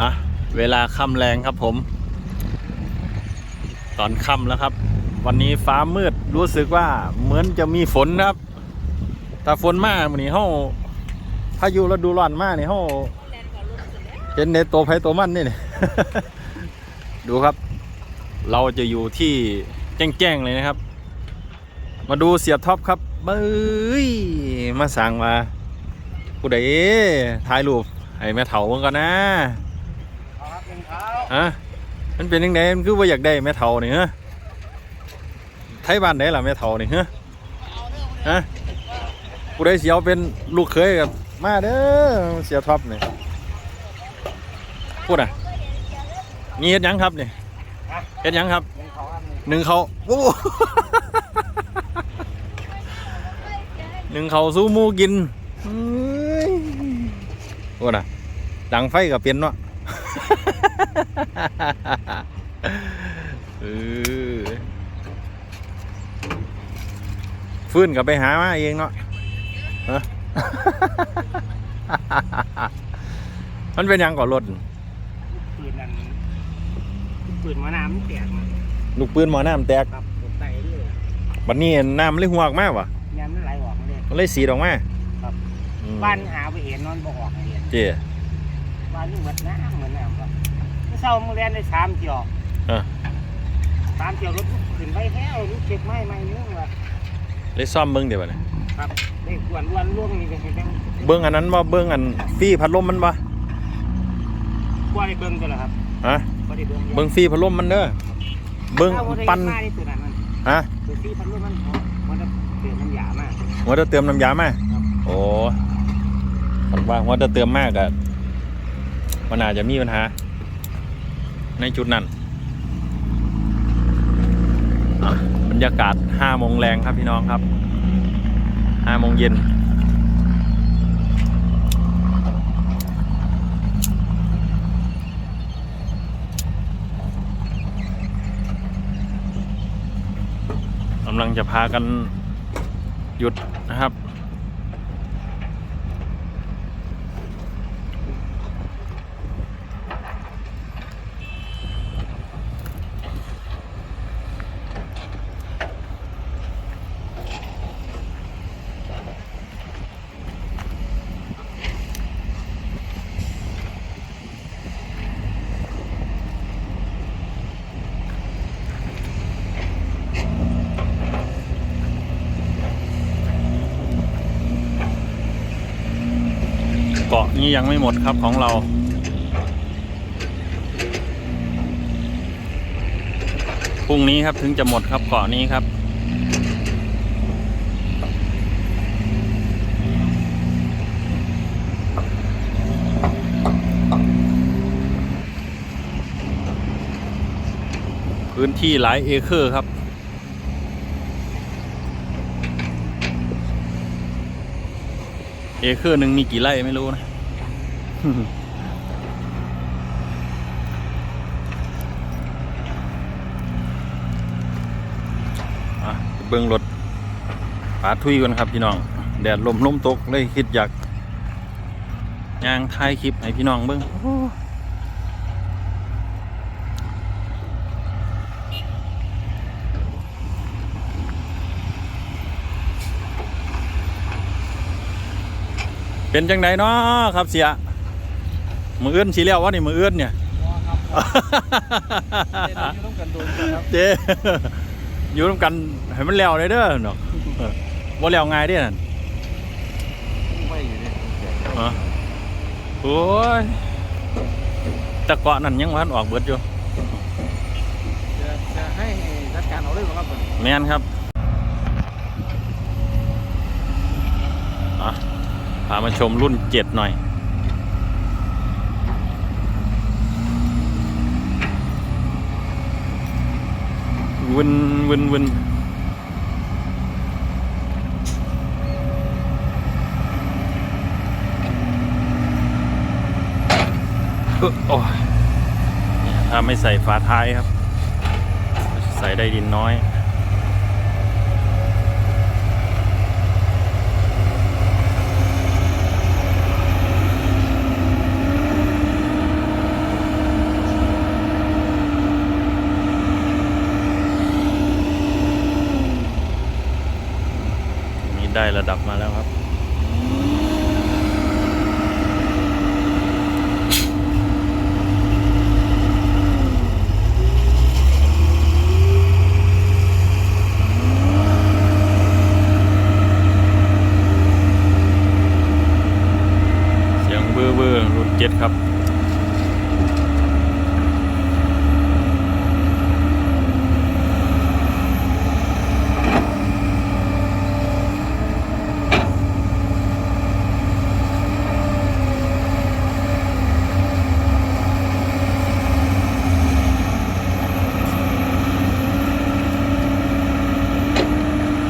อะ เวลาค่ำแรงครับผม ตอนค่ำแล้วครับ วันนี้ฟ้ามืดรู้สึกว่าเหมือนจะมีฝนครับ แต่ฝนมากวันนี้เฮาพายุฤดูร้อนมากนี่เฮาเห็นในตัวไผตัวมันนี่นดูครับ เราจะอยู่ที่แจ้งๆเลยนะครับ มาดูเสียบท็อปครับเบ้ยมาสั่งมาผู้ใดถ่ายรูปให้แม่เถาเบิ่งก่อนนะ ครับเป็นเท้า ฮะมันเป็นยังไงมันคือว่าอยากได้แม่เถานี่ฮะไทยบ้านไหนล่ะแม่เถานี่ฮะฮะผู้ใดเสียวเป็นลูกเคยกับมาเด้อเสียท็อปนี่พูดอะนี่เฮ็ดยังครับนี่เฮ็ดยังครับเป็นเขาครับหนึ่งเขาโอ้โหหนึ่งเขาสู้มูกินเอ้ยโอ้น่ะดังไฟกับเปลี่ยนเนาะ ฟื้นกับไปหามาเองเนาะฮะมันเป็นหยังก่อนรถปืนนั่นปืนมะนาวมันแตกมาลูกปืนหมอน้ำแตกครับตกใจเลยบัดนี้น้ำเลยหัวออกมากวะยันมันไหลออกมาเลยมันเลยสีดออกมาครับอืมบ้านหาไปเห็นนอนบ่ออกให้เห็นเจ๊ บ้านนี่เหมือนน้ำเหมือนน้ำครับเมื่อเช้ามึงเรียนได้สามเที่ยวเออ สามเที่ยวรถขึ้นไปแท้รถเช็คไม้ไม้นึงว่ะเลยซ่อมเบิ้งเดี๋ยวบัดนี้ครับได้กวนวันล่วงนี่ก็เห็นจังเบิ้งอันนั้นว่าเบิ้งอันฟี่พัดลมมันปะกวนได้เบิ่งกันเหรอครับฮะก็ได้เบิ่งเบิ้งฟี่พัดลมมันเด้อเบิ้งปั้นมาได้ตัวนั้นมันฮะตัวที่พันลูกมันมันจะเปลี่ยนน้ำยามากหัวจะเติมน้ำยามาโอ้ผมว่าหัวจะเติมมากอะ มันอาจจะมีปัญหา ในจุดนั้นบรรยากาศ5โมงแรงครับพี่น้องครับ5โมงเย็นกำลังจะพากันหยุดนะครับ นี้ยังไม่หมดครับของเรา พรุ่งนี้ครับถึงจะหมดครับเกาะนี้ครับ พื้นที่หลายเอเคอร์ครับเอเคอร์หนึ่งมีกี่ไร่ไม่รู้นะอะ เบิ้งรถปาทุยกันครับพี่น้อง แดดลมลมตกเลยคิดอยากย่างถ่ายคลิปให้พี่น้องเบิ้งโอ้เป็นจังไดเนาะครับเสีย มือเอื้อนสีเลี้ยววะนี่มือเอื้อนเนี่ยเจ๊อยู่ร่วมกันให้มันแล้วเลยเด้อเนาะเออบ่แล้วง่ายเด้อนั่นฮะโอ้ยแตะเกาะนั่นยังวันออกเบิดอยู่จะให้จัดการเอาเลยครับแม่นครับอะพามาชมรุ่นเจ็ดหน่อย วินวินวินเออโอ้ยถ้าไม่ใส่ฝาท้ายครับ ใส่ได้ดินน้อย ได้ระดับมาแล้วครับ เสียงเบอร์เบอร์รุ่นเจ็ดครับ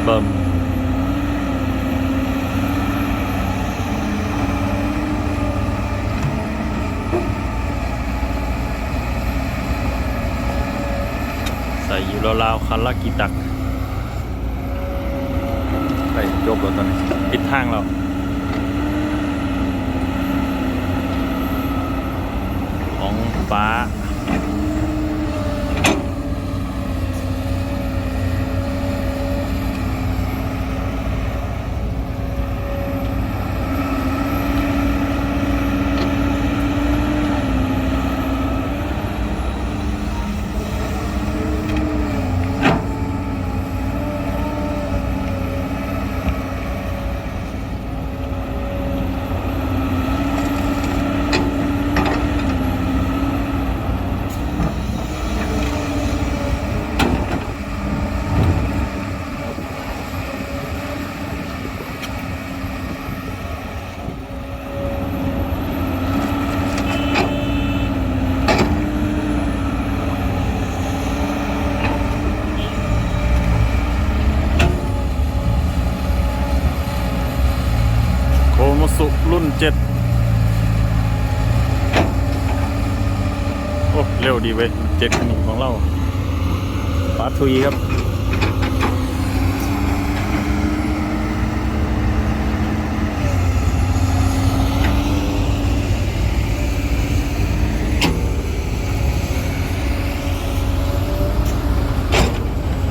เบิ่มใส่อยู่ ราวๆคันละกี่ตักไปจบแล้วตอนนี้ปิดทางแล้วของฟ้า ดีเว้ยเจ็ดขนิของเราปาทุยครับ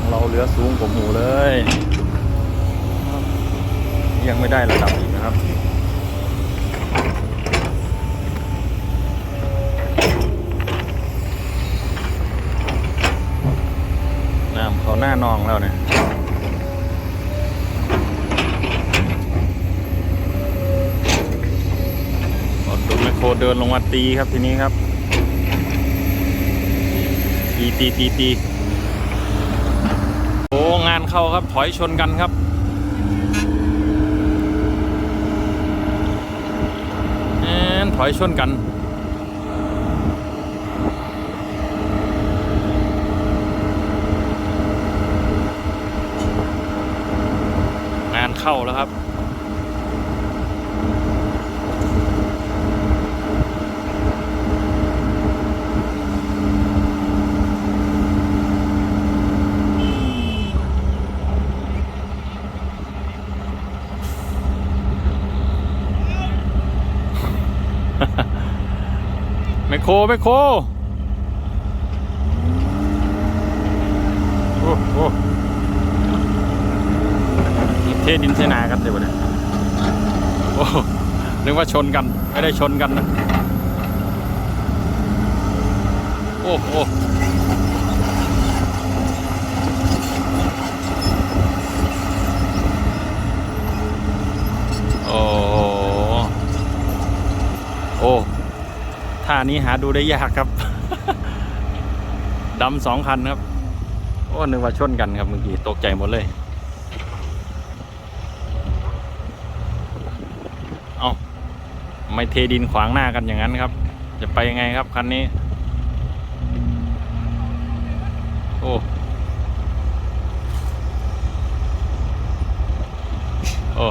เราเหลือสูงกว่าหมูเลย ยังไม่ได้ระดับอีกนะครับ น้ำเขาหน้านองแล้วเนี่ยรถดูแมค โคเดินลงมาตีครับทีนี้ครับ ตีตีตีตีโอ้งานเข้าครับถอยชนกันครับแอนถอยชนกันงานเข้าแล้วครับ โคไมโคโอ้โหเทดินเสนากันเดี๋ยวเนี่ยโอ้นึกว่าชนกัน ไม่ได้ชนกันนะ โอ้โหโอ้โหโอ้ ท่านี้หาดูได้ยากครับ ดำสองคันครับ โอ้นึกว่าชนกันครับเมื่อกี้ตกใจหมดเลย เอาไม่เทดินขวางหน้ากันอย่างนั้นครับ จะไปยังไงครับคันนี้ โอ้โอ้